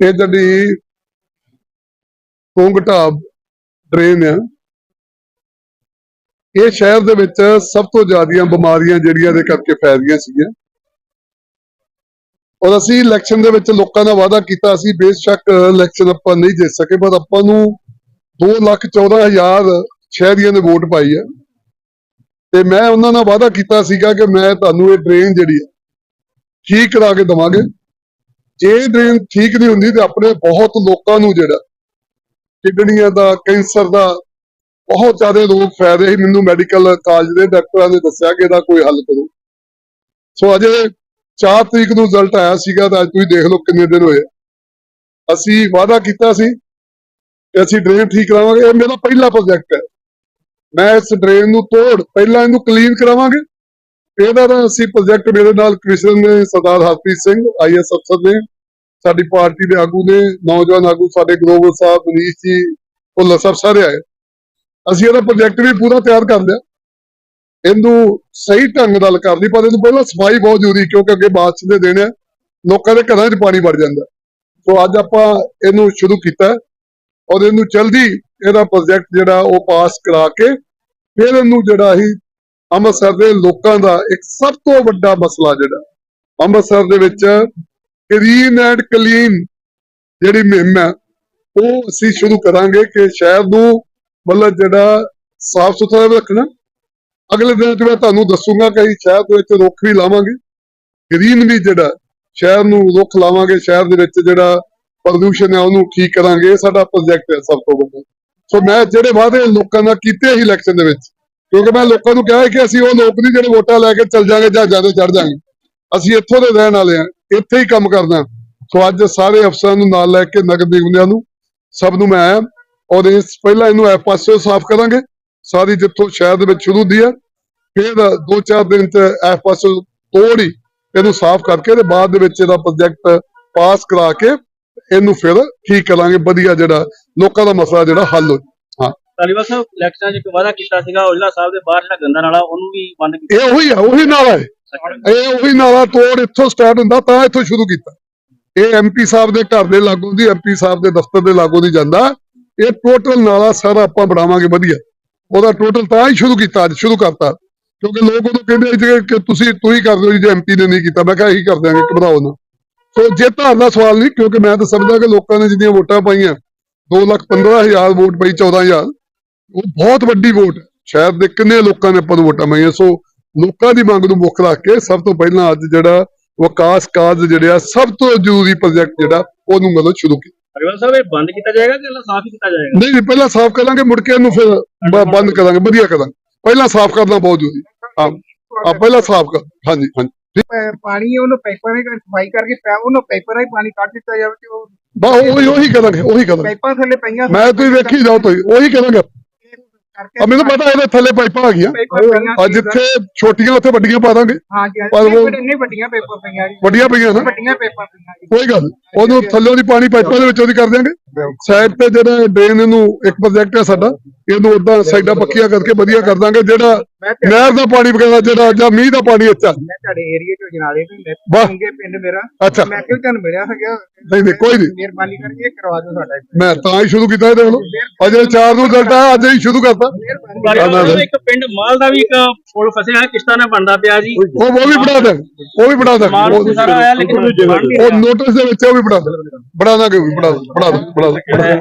ਇਹ ਜਿਹੜੀ ਤੁੰਗ ਢਾਬ ਡਰੇਨ ਆ, ਇਹ ਸ਼ਹਿਰ ਦੇ ਵਿੱਚ ਸਭ ਤੋਂ ਜ਼ਿਆਦੀਆਂ ਬਿਮਾਰੀਆਂ ਜਿਹੜੀਆਂ ਦੇ ਕਰਕੇ ਫੈਲੀਆਂ ਸੀਗੀਆਂ। ਔਰ ਅਸੀਂ ਇਲੈਕਸ਼ਨ ਦੇ ਵਿੱਚ ਲੋਕਾਂ ਦਾ ਵਾਅਦਾ ਕੀਤਾ ਸੀ, ਬੇਸ਼ੱਕ ਇਲੈਕਸ਼ਨ ਆਪਾਂ ਨਹੀਂ ਜਿੱਤ ਸਕੇ ਪਰ ਆਪਾਂ ਨੂੰ 2 ਲੱਖ 14 ਹਜ਼ਾਰ ਸ਼ਹਿਰੀਆਂ ਨੇ ਵੋਟ ਪਾਈ ਹੈ ਤੇ ਮੈਂ ਉਹਨਾਂ ਨਾਲ ਵਾਅਦਾ ਕੀਤਾ ਸੀਗਾ ਕਿ ਮੈਂ ਤੁਹਾਨੂੰ ਇਹ ਡਰੇਨ ਜਿਹੜੀ ਆ ਠੀਕ ਕਰਾ ਕੇ ਦਵਾਂਗੇ। ਜੇ ਡਰੇਨ ਠੀਕ ਨਹੀਂ ਹੁੰਦੀ ਤੇ ਆਪਣੇ ਬਹੁਤ ਲੋਕਾਂ ਨੂੰ ਜਿਹੜਾ ਕਿਡਨੀਆਂ ਦਾ, ਕੈਂਸਰ ਦਾ ਬਹੁਤ ਜ਼ਿਆਦਾ ਰੋਗ ਫੈਲ ਰਹੇ ਮੈਨੂੰ ਮੈਡੀਕਲ ਕਾਲਜ ਦੇ ਡਾਕਟਰਾਂ ਨੇ ਦੱਸਿਆ ਕਿ ਇਹਦਾ ਕੋਈ ਹੱਲ ਕਰੋ। ਸੋ ਅਜੇ 4 ਤਰੀਕ ਨੂੰ ਰਿਜ਼ਲਟ ਆਇਆ ਸੀਗਾ ਤਾਂ ਅੱਜ ਤੁਸੀਂ ਦੇਖ ਲਓ ਕਿੰਨੇ ਦਿਨ ਹੋਏ ਆ। ਅਸੀਂ ਵਾਅਦਾ ਕੀਤਾ ਸੀ ਕਿ ਅਸੀਂ ਡਰੇਨ ਠੀਕ ਕਰਾਵਾਂਗੇ। ਇਹ ਮੇਰਾ ਪਹਿਲਾ ਪ੍ਰੋਜੈਕਟ ਹੈ। ਮੈਂ ਇਸ ਡਰੇਨ ਨੂੰ ਤੋੜ, ਪਹਿਲਾਂ ਇਹਨੂੰ ਕਲੀਨ ਕਰਾਵਾਂਗੇ। ਇਹਦਾ ਨਾ ਅਸੀਂ ਪ੍ਰੋਜੈਕਟ ਮੇਰੇ ਨਾਲ ਕ੍ਰਿਸ਼ਨ ਨੇ, ਸਰਦਾਰ ਹਰਪ੍ਰੀਤ ਸਿੰਘ ਆਈਐਸ ਅਫਸਰ ਨੇ, ਸਾਡੀ ਪਾਰਟੀ ਦੇ ਆਗੂ ਨੇ, ਨੌਜਵਾਨ ਆਗੂ ਸਾਡੇ ਗਲੋਬਲ ਸਾਹਿਬ, ਮਨੀਸ਼ ਜੀ, ਭੁੱਲਰ ਸਾਹਿਬ ਸਾਰੇ ਆਏ। ਅਸੀਂ ਇਹਦਾ ਪ੍ਰੋਜੈਕਟ ਵੀ ਪੂਰਾ ਤਿਆਰ ਕਰ ਲਿਆ। ਇਹਨੂੰ ਸਹੀ ਢੰਗ ਨਾਲ ਕਰ ਲਈ, ਪਰ ਇਹਨੂੰ ਪਹਿਲਾਂ ਸਫ਼ਾਈ ਬਹੁਤ ਜ਼ਰੂਰੀ ਕਿਉਂਕਿ ਅੱਗੇ ਬਾਰਿਸ਼ ਦੇ ਦਿਨ ਆ ਲੋਕਾਂ ਦੇ ਘਰਾਂ 'ਚ ਪਾਣੀ ਵੜ ਜਾਂਦਾ ਸੋ ਅੱਜ ਆਪਾਂ ਇਹਨੂੰ ਸ਼ੁਰੂ ਕੀਤਾ ਔਰ ਇਹਨੂੰ ਜਲਦੀ ਇਹਦਾ ਪ੍ਰੋਜੈਕਟ ਜਿਹੜਾ ਉਹ ਪਾਸ ਕਰਾ ਕੇ, ਫਿਰ ਇਹਨੂੰ ਜਿਹੜਾ ਹੀ ਅੰਮ੍ਰਿਤਸਰ ਦੇ ਲੋਕਾਂ ਦਾ ਇੱਕ ਸਭ ਤੋਂ ਵੱਡਾ ਮਸਲਾ ਜਿਹੜਾ, ਅੰਮ੍ਰਿਤਸਰ ਦੇ ਵਿੱਚ ਕਲੀਨ ਐਂਡ ਕਲੀਨ ਜਿਹੜੀ ਮੁਹਿੰਮ ਹੈ, ਉਹ ਅਸੀਂ ਸ਼ੁਰੂ ਕਰਾਂਗੇ ਕਿ ਸ਼ਹਿਰ ਨੂੰ ਮਤਲਬ ਜਿਹੜਾ ਸਾਫ਼ ਸੁਥਰਾ ਵੀ ਰੱਖਣਾ। ਅਗਲੇ ਦਿਨ ਚ ਮੈਂ ਤੁਹਾਨੂੰ ਦੱਸੂਗਾ ਕਿ ਅਸੀਂ ਸ਼ਹਿਰ ਦੇ ਵਿੱਚ ਰੁੱਖ ਵੀ ਲਾਵਾਂਗੇ। ਗ੍ਰੀਨ ਵੀ ਜਿਹੜਾ, ਸ਼ਹਿਰ ਨੂੰ ਰੁੱਖ ਲਾਵਾਂਗੇ, ਸ਼ਹਿਰ ਦੇ ਵਿੱਚ ਜਿਹੜਾ ਪ੍ਰਦੂਸ਼ਣ ਹੈ, ਉਹਨੂੰ ਠੀਕ ਕਰਾਂਗੇ। ਇਹ ਸਾਡਾ ਪ੍ਰੋਜੈਕਟ ਹੈ ਸਭ ਤੋਂ ਵੱਡਾ। ਸੋ ਮੈਂ ਜਿਹੜੇ ਵਾਅਦੇ ਲੋਕਾਂ ਨਾਲ ਕੀਤੇ ਸੀ ਇਲੈਕਸ਼ਨ ਦੇ ਵਿੱਚ ਕਿਉਂਕਿ ਮੈਂ ਲੋਕਾਂ ਨੂੰ ਕਿਹਾ ਕਿ ਅਸੀਂ ਉਹ ਲੋਕ ਨਹੀਂ ਜਿਹੜੇ ਵੋਟਾਂ ਲੈ ਕੇ ਚੱਲ ਜਾਾਂਗੇ ਜਾਂ ਜ਼ਿਆਦਾ ਚੜ ਜਾਾਂਗੇ ਅਸੀਂ ਇੱਥੋਂ ਦੇ ਰਹਿਣ ਵਾਲੇ ਆ ਇੱਥੇ ਹੀ ਕੰਮ ਕਰਨਾ ਸੋ ਅੱਜ ਸਾਰੇ ਅਫਸਰਾਂ ਨੂੰ ਨਾਲ ਲੈ ਕੇ ਨਗਰ ਨਿਗਮਿਆਂ ਨੂੰ ਸਭ ਨੂੰ ਮੈਂ ਆਇਆ। ਔਰ ਇਸ ਪਹਿਲਾਂ ਇਹਨੂੰ ਇਹ ਪਾਸਿਓ ਸਾਫ਼ ਕਰਾਂਗੇ। ਸਾਰੀ ਜਿੱਥੋਂ ਸ਼ਹਿਰ ਦੇ ਵਿੱਚ ਸ਼ੁਰੂ ਹੁੰਦੀ ਹੈ, ਫਿਰ ਦੋ ਚਾਰ ਦਿਨ ਚ ਇਹ ਪਾਸਿਓ ਤੋੜ ਹੀ ਇਹਨੂੰ ਸਾਫ਼ ਕਰਕੇ ਤੇ ਬਾਅਦ ਦੇ ਵਿੱਚ ਇਹਦਾ ਪ੍ਰੋਜੈਕਟ ਪਾਸ ਕਰਾ ਕੇ ਇਹਨੂੰ ਫਿਰ ਠੀਕ ਕਰਾਂਗੇ। ਵਧੀਆ ਜਿਹੜਾ ਲੋਕਾਂ ਦਾ ਮਸਲਾ ਜਿਹੜਾ ਹੱਲ ਹੋ ਤਾਲੀਬਾਨ ਸਾਹਿਬ ਇਲੈਕਸ਼ਨਾਂ 'ਚ ਇੱਕ ਵਾਅਦਾ ਕੀਤਾ ਸੀਗਾ ਔਜਲਾ ਸਾਹਿਬ ਦੇ ਬਾਹਰ ਜਿਹੜਾ ਗੰਦਾ ਨਾਲਾ ਉਹਨੂੰ ਵੀ ਬੰਦ ਕੀਤਾ। ਇਹ ਉਹੀ ਆ ਉਹੀ ਨਾਲਾ ਹੈ। ਇਹ ਉਹੀ ਨਾਲਾ ਤੋੜ ਇੱਥੋਂ ਸਟਾਰਟ ਹੁੰਦਾ ਤਾਂ ਇੱਥੋਂ ਸ਼ੁਰੂ ਕੀਤਾ। ਇਹ ਐਮਪੀ ਸਾਹਿਬ ਦੇ ਘਰ ਦੇ ਲਾਗੋਂ ਦੀ ਐਮਪੀ ਸਾਹਿਬ ਦੇ ਦਫ਼ਤਰ ਦੇ ਲਾਗੋਂ ਦੀ ਜਾਂਦਾ। ਇਹ ਟੋਟਲ ਨਾਲਾ ਸਾਰਾ ਆਪਾਂ ਬਣਾਵਾਂਗੇ ਵਧੀਆ। ਉਹਦਾ ਟੋਟਲ ਤਾਂ ਹੀ ਸ਼ੁਰੂ ਕੀਤਾ ਅੱਜ ਸ਼ੁਰੂ ਕਰਤਾ। ਕਿਉਂਕਿ ਲੋਕ ਉਦੋਂ ਕਹਿੰਦੇ ਸੀ ਕਿ ਤੁਸੀਂ ਤੁਸੀਂ ਕਰ ਦਿਓ ਜੀ ਐਮਪੀ ਨੇ ਨਹੀਂ ਕੀਤਾ ਮੈਂ ਕਿਹਾ ਇਹੀ ਕਰ ਦਿਆਂਗੇ ਘਬਰਾਓ ਨਾ। ਸੋ ਜੇ ਧਾਰ ਦਾ ਸਵਾਲ ਨਹੀਂ ਕਿਉਂਕਿ ਮੈਂ ਤਾਂ ਸਮਝਦਾ ਕਿ ਲੋਕਾਂ ਨੇ ਜਿੰਨੀਆਂ ਵੋਟਾਂ ਪਾਈਆਂ 2 ਲੱਖ 15 ਹਜ਼ਾਰ ਵੋਟ ਪਈ 14000 ਉਹ ਬਹੁਤ ਵੱਡੀ ਵੋਟ ਸ਼ਹਿਰ ਦੇ ਕਿੰਨੇ ਲੋਕਾਂ ਨੇ ਆਪਾਂ ਨੂੰ ਵੋਟਾਂ ਪਾਈਆਂ ਸੋ ਲੋਕਾਂ ਦੀ ਮੰਗ ਨੂੰ ਮੁੱਖ ਰੱਖ ਕੇ ਸਭ ਤੋਂ ਪਹਿਲਾਂ ਅੱਜ ਜਿਹੜਾ ਵਿਕਾਸ ਕਾਰਜ ਜਿਹੜੇ ਆ ਸਭ ਤੋਂ ਜ਼ਰੂਰੀ ਪ੍ਰੋਜੈਕਟ ਜਿਹੜਾ ਉਹਨੂੰ ਮਤਲਬ ਸ਼ੁਰੂ ਕੀਤਾ। ਤਾਲੀਬਾਨ ਸਾਹਿਬ ਇਹ ਬੰਦ ਕੀਤਾ ਜਾਏਗਾ ਕਿ ਸਾਫ਼ ਹੀ ਕੀਤਾ ਜਾਏਗਾ? ਨਹੀਂ ਨਹੀਂ ਪਹਿਲਾਂ ਸਾਫ਼ ਕਰਾਂਗੇ ਮੁੜ ਕੇ ਇਹਨੂੰ ਫਿਰ ਬੰਦ ਕਰਾਂਗੇ ਵਧੀਆ ਕਰਾਂਗੇ। ਪਹਿਲਾਂ ਸਾਫ਼ ਕਰਨਾ ਬਹੁਤ ਜ਼ਰੂਰੀ ਹਾਂ। ਆ ਪਹਿਲਾਂ ਸਾਫ਼ ਕਰ ਹਾਂਜੀ ਹਾਂਜੀ। ਪਾਣੀ ਉਹਨੂੰ ਪਾਈਪਾਂ ਨਾਲ ਸਫ਼ਾਈ ਕਰਕੇ ਉਹਨੂੰ ਪਾਈਪਾਂ ਨਾਲ ਹੀ ਪਾਣੀ ਕੱਢ ਦਿੱਤਾ ਜਾਵੇ ਤੇ ਉਹ ਬਾ ਉਹੀ ਉਹੀ ਕਰਾਂਗੇ ਉਹੀ ਕਰਾਂਗੇ। ਪਾਈਪਾਂ ਥੱਲੇ ਪਈਆਂ ਮੈਂ ਤੁਸੀਂ ਵੇਖੀ ਜਾਓ ਤੁਸੀਂ ਉਹੀ ਕਰਾਂਗੇ। ਆ ਮੈਨੂੰ ਪਤਾ ਇਹਦੇ ਥੱਲੇ ਪਾਈਪਾਂ ਆ ਗਈਆਂ। ਆ ਜਿੱਥੇ ਛੋਟੀਆਂ ਉੱਥੇ ਵੱਡੀਆਂ ਪਾ ਦਾਂਗੇ। ਹਾਂ ਜੀ ਪਰ ਉਹ- ਨਹੀਂ ਵੱਡੀਆਂ ਪਾਈਪਾਂ ਪਈਆਂ ਵੱਡੀਆਂ ਪਈਆਂ ਨਾ। ਵੱਡੀਆਂ ਪਈਆਂ ਜੀ। ਕੋਈ ਗੱਲ ਨੀ। ਉਹਨੂੰ ਥੱਲੇ ਦੀ ਪਾਣੀ ਪਾਈਪਾਂ ਦੇ ਵਿੱਚੋਂ ਦੀ ਕਰ ਦਿਆਂਗੇ। ਸਾਈਡ ਤੇ ਜਿਹੜਾ ਡਰੇਨ ਇਹਨੂੰ ਇੱਕ ਪ੍ਰੋਜੈਕਟ ਹੈ ਸਾਡਾ ਇਹਨੂੰ ਉਦਾਂ ਸਾਈਡਾਂ ਪੱਕੀਆਂ ਕਰਕੇ ਵਧੀਆ ਕਰ ਦਾਂਗੇ ਜਿਹੜਾ ਨਹਿਰ ਦਾ ਪਾਣੀ ਵਗੈਰਾ ਜਿਹੜਾ ਜਾਂ ਮੀਂਹ ਦਾ ਪਾਣੀ ਇੱਥੇ ਆ। ਮੈਂ ਤੁਹਾਡੇ ਏਰੀਆ ਚੋਂ ਜਨਾਲੇ ਤੋਂ। ਮੰਗੇ ਪਿੰਡ ਮੇਰਾ। ਅੱਛਾ। ਮੈਂ ਕਿਹਾ ਤੁਹਾਨੂੰ ਮਿਲਿਆ ਹੈਗਾ। ਨਹੀਂ ਨਹੀਂ ਕੋਈ ਨਹੀਂ। ਮਿਹਰਬਾਨੀ ਕਰਕੇ ਕਰਵਾ ਦਿਓ ਸਾਡਾ ਮੈਂ ਤਾਂ ਹੀ ਸ਼ੁਰੂ ਕੀਤਾ ਇਹ ਦੇਖ ਲਓ। ਅਜੇ 4 ਨੂੰ ਰਿਜ਼ਲਟ ਆਇਆ ਅੱਜ ਹੀ ਸ਼ੁਰੂ ਕਰਤਾ। ਇੱਕ ਪਿੰਡ ਮਾਲ ਦਾ ਵੀ ਇੱਕ ਪੁਲ ਫਸਿਆ ਹੈ ਕਿਸ਼ਤਾਂ ਨਾਲ ਬਣਦਾ ਪਿਆ ਜੀ। ਉਹ ਉਹ ਵੀ ਬਣਾ ਦੇ ਉਹ ਵੀ ਬਣਾ ਦੇ ਮਾਲ ਉਹ ਸਾਰਾ ਆਇਆ ਲੇਕਿਨ ਬਣ ਨਹੀਂ। ਉਹ ਰਿਹਾ ਨੋਟਿਸ ਦੇ ਵਿੱਚ ਉਹ ਵੀ ਬਣਾ ਦੇ ਬਣਾ ਦਾਂਗੇ ਉਹ ਵੀ ਬਣਾ ਬਣਾ ਬਣਾ